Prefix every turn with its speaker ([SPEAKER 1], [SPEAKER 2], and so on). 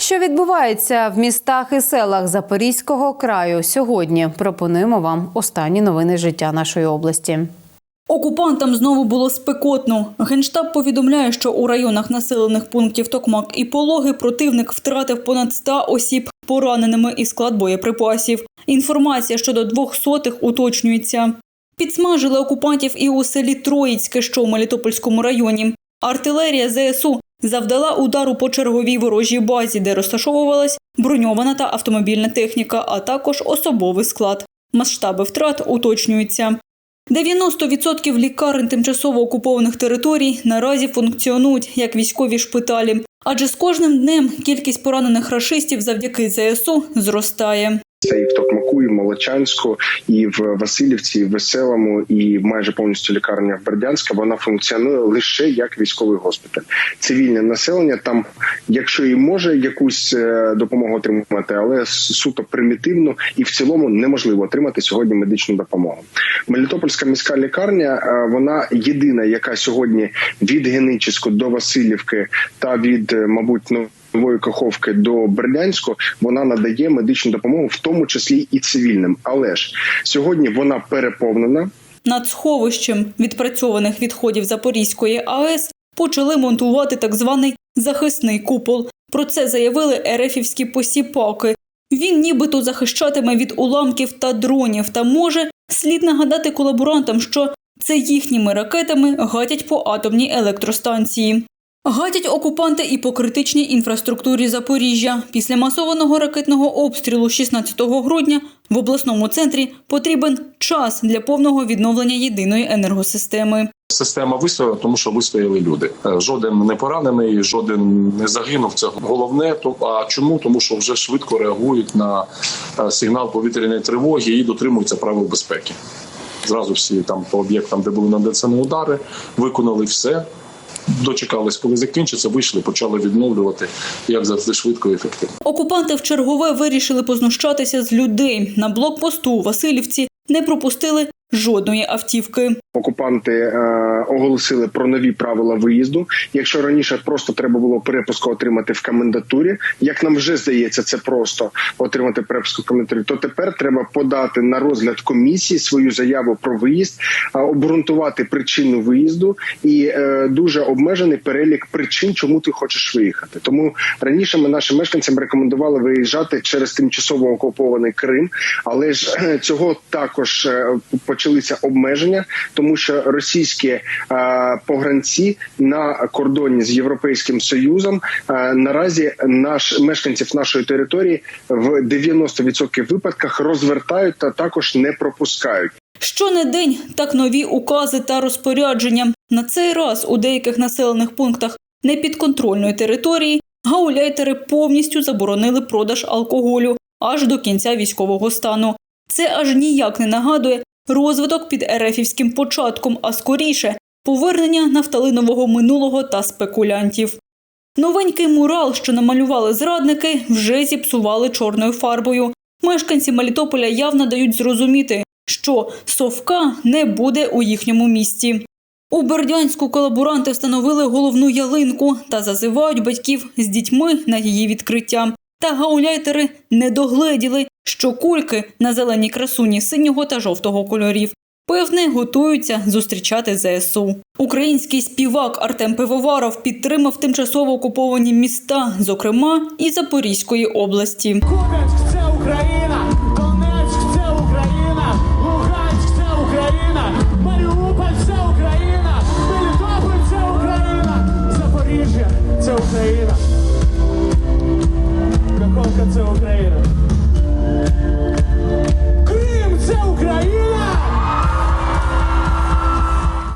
[SPEAKER 1] Що відбувається в містах і селах Запорізького краю сьогодні? Пропонуємо вам останні новини життя нашої області.
[SPEAKER 2] Окупантам знову було спекотно. Генштаб повідомляє, що у районах населених пунктів Токмак і Пологи противник втратив понад 100 осіб пораненими і склад боєприпасів. Інформація щодо двох сотих уточнюється. Підсмажили окупантів і у селі Троїцьке, що у Мелітопольському районі. Артилерія ЗСУ завдала удару по черговій ворожій базі, де розташовувалась броньована та автомобільна техніка, а також особовий склад. Масштаби втрат уточнюються. 90% лікарень тимчасово окупованих територій наразі функціонують як військові шпиталі, адже з кожним днем кількість поранених рашистів завдяки ЗСУ зростає.
[SPEAKER 3] Це і в Токмаку, і в Молочанську, і в Васильівці, і в Веселому, і майже повністю лікарня в Бердянська. Вона функціонує лише як військовий госпіталь. Цивільне населення там, якщо і може якусь е, допомогу отримати, але суто примітивно і в цілому неможливо отримати сьогодні медичну допомогу. Мелітопольська міська лікарня е, вона єдина, яка сьогодні від Геническу до Васильівки та від, е, мабуть, ну. Нової Каховки до Бердянську вона надає медичну допомогу, в тому числі і цивільним. Але ж сьогодні вона переповнена.
[SPEAKER 2] Над сховищем відпрацьованих відходів Запорізької АЕС почали монтувати так званий захисний купол. Про це заявили ерефівські посіпаки. Він нібито захищатиме від уламків та дронів. Та може слід нагадати колаборантам, що це їхніми ракетами гатять по атомній електростанції. Гатять окупанти і по критичній інфраструктурі Запоріжжя. Після масованого ракетного обстрілу 16 грудня в обласному центрі потрібен час для повного відновлення єдиної енергосистеми.
[SPEAKER 4] Система вистояла, тому що вистояли люди. Е, Жоден не поранений, жоден не загинув. Це головне. А чому? Тому що вже швидко реагують на е, сигнал повітряної тривоги і дотримуються правил безпеки. Зразу всі там по об'єктам, де були нанесені удари, виконали все. Дочекались, коли закінчиться, вийшли, почали відновлювати як завжди швидко і ефективно.
[SPEAKER 2] Окупанти в чергове вирішили познущатися з людей. На блокпосту у Васильівці не пропустили жодної автівки.
[SPEAKER 3] Окупанти е, оголосили про нові правила виїзду. Якщо раніше просто треба було перепуску отримати в комендатурі, як нам вже здається, це просто отримати перепуску в комендатурі, то тепер треба подати на розгляд комісії свою заяву про виїзд, а обґрунтувати причину виїзду і е, дуже обмежений перелік причин, чому ти хочеш виїхати. Тому раніше ми нашим мешканцям рекомендували виїжджати через тимчасово окупований Крим, але ж е, цього також е, почалися обмеження, тому що російські е, погранці на кордоні з європейським союзом е, наразі наш мешканців нашої території в 90% випадках розвертають та також не пропускають.
[SPEAKER 2] Щонедень так нові укази та розпорядження. На цей раз у деяких населених пунктах непідконтрольної території гауляйтери повністю заборонили продаж алкоголю аж до кінця військового стану. Це аж ніяк не нагадує розвиток під ерефівським початком, а скоріше повернення нафталинового минулого та спекулянтів. Новенький мурал, що намалювали зрадники, вже зіпсували чорною фарбою. Мешканці Мелітополя явно дають зрозуміти, що совка не буде у їхньому місті. У Бердянську колаборанти встановили головну ялинку та зазивають батьків з дітьми на її відкриття. Та гауляйтери не догледіли, що кульки на зеленій красуні синього та жовтого кольорів. Певне, готуються зустрічати ЗСУ. Український співак Артем Пивоваров підтримав тимчасово окуповані міста, зокрема і Запорізької області.
[SPEAKER 5] Купець це Україна, Донецьк це Україна, Луганськ це Україна, Маріуполь це Україна, Мелітополь це Україна, Запоріжжя це Україна.